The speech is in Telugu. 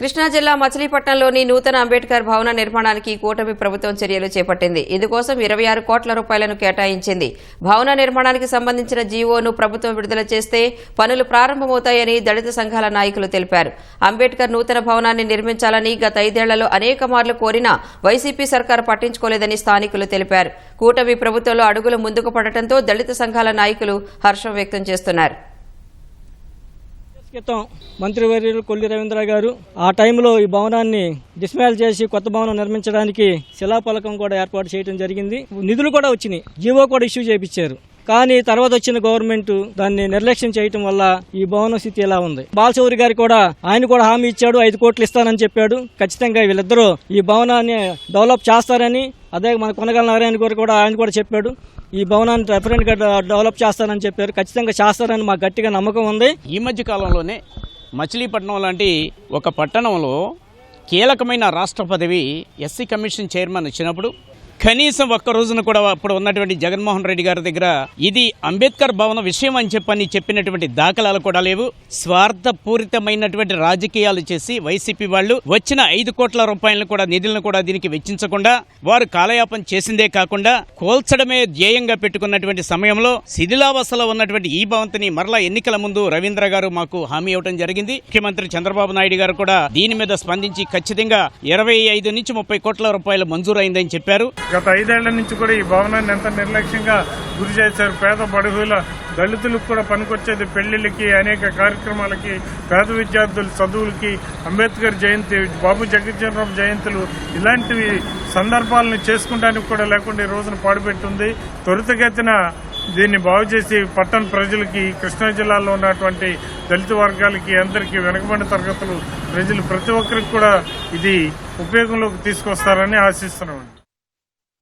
కృష్ణా జిల్లా మచిలీపట్నంలోని నూతన అంబేద్కర్ భవన నిర్మాణానికి కూటమి ప్రభుత్వం చర్యలు చేపట్టింది. ఇందుకోసం ఇరవై ఆరు కోట్ల రూపాయలను కేటాయించింది. భవన నిర్మాణానికి సంబంధించిన జీవోను ప్రభుత్వం విడుదల చేస్తే పనులు ప్రారంభమవుతాయని దళిత సంఘాల నాయకులు తెలిపారు. అంబేద్కర్ నూతన భవనాన్ని నిర్మించాలని గత ఐదేళ్ళలో అనేక మార్లు కోరినా వైసీపీ సర్కారు పట్టించుకోలేదని స్థానికులు తెలిపారు. కూటమి ప్రభుత్వంలో అడుగులు ముందుకు పడటంతో దళిత సంఘాల నాయకులు హర్షం వ్యక్తం చేస్తున్నారు. క్రితం మంత్రివర్యులు కొల్లి రవీంద్ర గారు ఆ టైంలో ఈ భవనాన్ని డిస్మాల్ చేసి కొత్త భవనం నిర్మించడానికి శిలాఫలకం కూడా ఏర్పాటు చేయడం జరిగింది. నిధులు కూడా వచ్చినాయి. జీవో కూడా ఇష్యూ చేయించారు కానీ తర్వాత వచ్చిన గవర్నమెంట్ దాన్ని నిర్లక్ష్యం చేయటం వల్ల ఈ భవన స్థితి ఇలా ఉంది? బాలచౌరి గారు కూడా ఆయన కూడా హామీ ఇచ్చాడు ఐదు కోట్లు ఇస్తానని చెప్పాడు. ఖచ్చితంగా వీళ్ళిద్దరూ ఈ భవనాన్ని డెవలప్ చేస్తారని అదే మన కొనగల నారాయణ గారు కూడా ఆయన కూడా చెప్పాడు ఈ భవనాన్ని రెఫరెంట్గా డెవలప్ చేస్తారని చెప్పారు. ఖచ్చితంగా చేస్తారని మాకు గట్టిగా నమ్మకం ఉంది. ఈ మధ్య కాలంలోనే మచిలీపట్నం లాంటి ఒక పట్టణంలో కీలకమైన రాష్ట్ర పదవి ఎస్సీ కమిషన్ చైర్మన్ వచ్చినప్పుడు కనీసం ఒక్క రోజున కూడా అప్పుడు ఉన్నటువంటి జగన్మోహన్ రెడ్డి గారి దగ్గర ఇది అంబేద్కర్ భవన విషయం అని చెప్పని చెప్పినటువంటి దాఖలాలు కూడా లేవు. స్వార్థపూరితమైనటువంటి రాజకీయాలు చేసి వైసీపీ వాళ్ళు వచ్చిన ఐదు కోట్ల రూపాయలను కూడా నిధులను కూడా దీనికి వెచ్చించకుండా వారు కాలయాపన చేసిందే కాకుండా కోల్చడమే ధ్యేయంగా పెట్టుకున్నటువంటి సమయంలో శిథిలావస్థలో ఉన్నటువంటి ఈ భవంతిని మరలా ఎన్నికల ముందు రవీంద్ర గారు మాకు హామీ ఇవ్వడం జరిగింది. ముఖ్యమంత్రి చంద్రబాబు నాయుడు గారు కూడా దీని మీద స్పందించి ఖచ్చితంగా ఇరవై ఐదు నుంచి ముప్పై కోట్ల రూపాయలు మంజూరైందని చెప్పారు. గత ఐదేళ్ళ నుంచి కూడా ఈ భవనాన్ని ఎంత నిర్లక్ష్యంగా గురి చేశారు. పేద బడుగుల దళితులకు కూడా పనికొచ్చేది పెళ్ళిళ్ళకి అనేక కార్యక్రమాలకి పేద విద్యార్థుల చదువులకి. అంబేద్కర్ జయంతి బాబు జగజ్జనరామ్ జయంతులు ఇలాంటివి సందర్భాలను చేసుకుంటానికి కూడా లేకుండా ఈ రోజున పాడుపెట్టింది. త్వరితగతిన దీన్ని బాగు చేసి పట్టణ ప్రజలకి కృష్ణా జిల్లాలో ఉన్నటువంటి దళిత వర్గాలకి అందరికీ వెనుకబడిన తరగతులు ప్రజలు ప్రతి ఒక్కరికి కూడా ఇది ఉపయోగంలోకి తీసుకొస్తారని ఆశిస్తున్నామండి.